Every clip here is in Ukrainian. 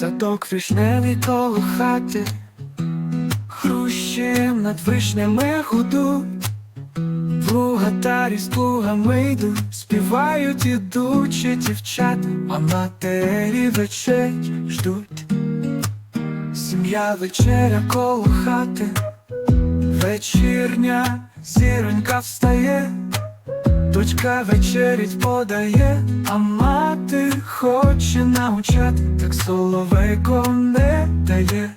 Садок вишневий коло хати, хрущем над вишнями гудуть, Плугатарі з плугами співають ідучі дівчата, а матері вечерять ждуть. Сім'я вечеря коло хати, вечірня зіронька встає, дочка вечерять подає, а мати хоче научати, так соловейко не дає.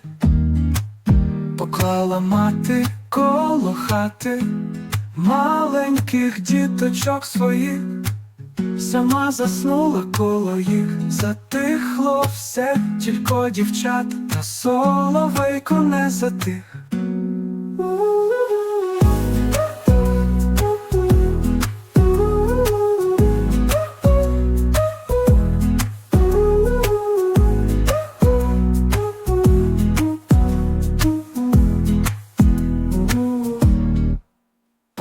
Поклала мати коло хати маленьких діточок своїх, сама заснула коло їх, затихло все, тільки дівчата, та соловейко не затих.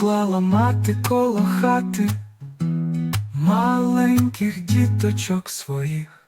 Поклала мати коло хати маленьких діточок своїх.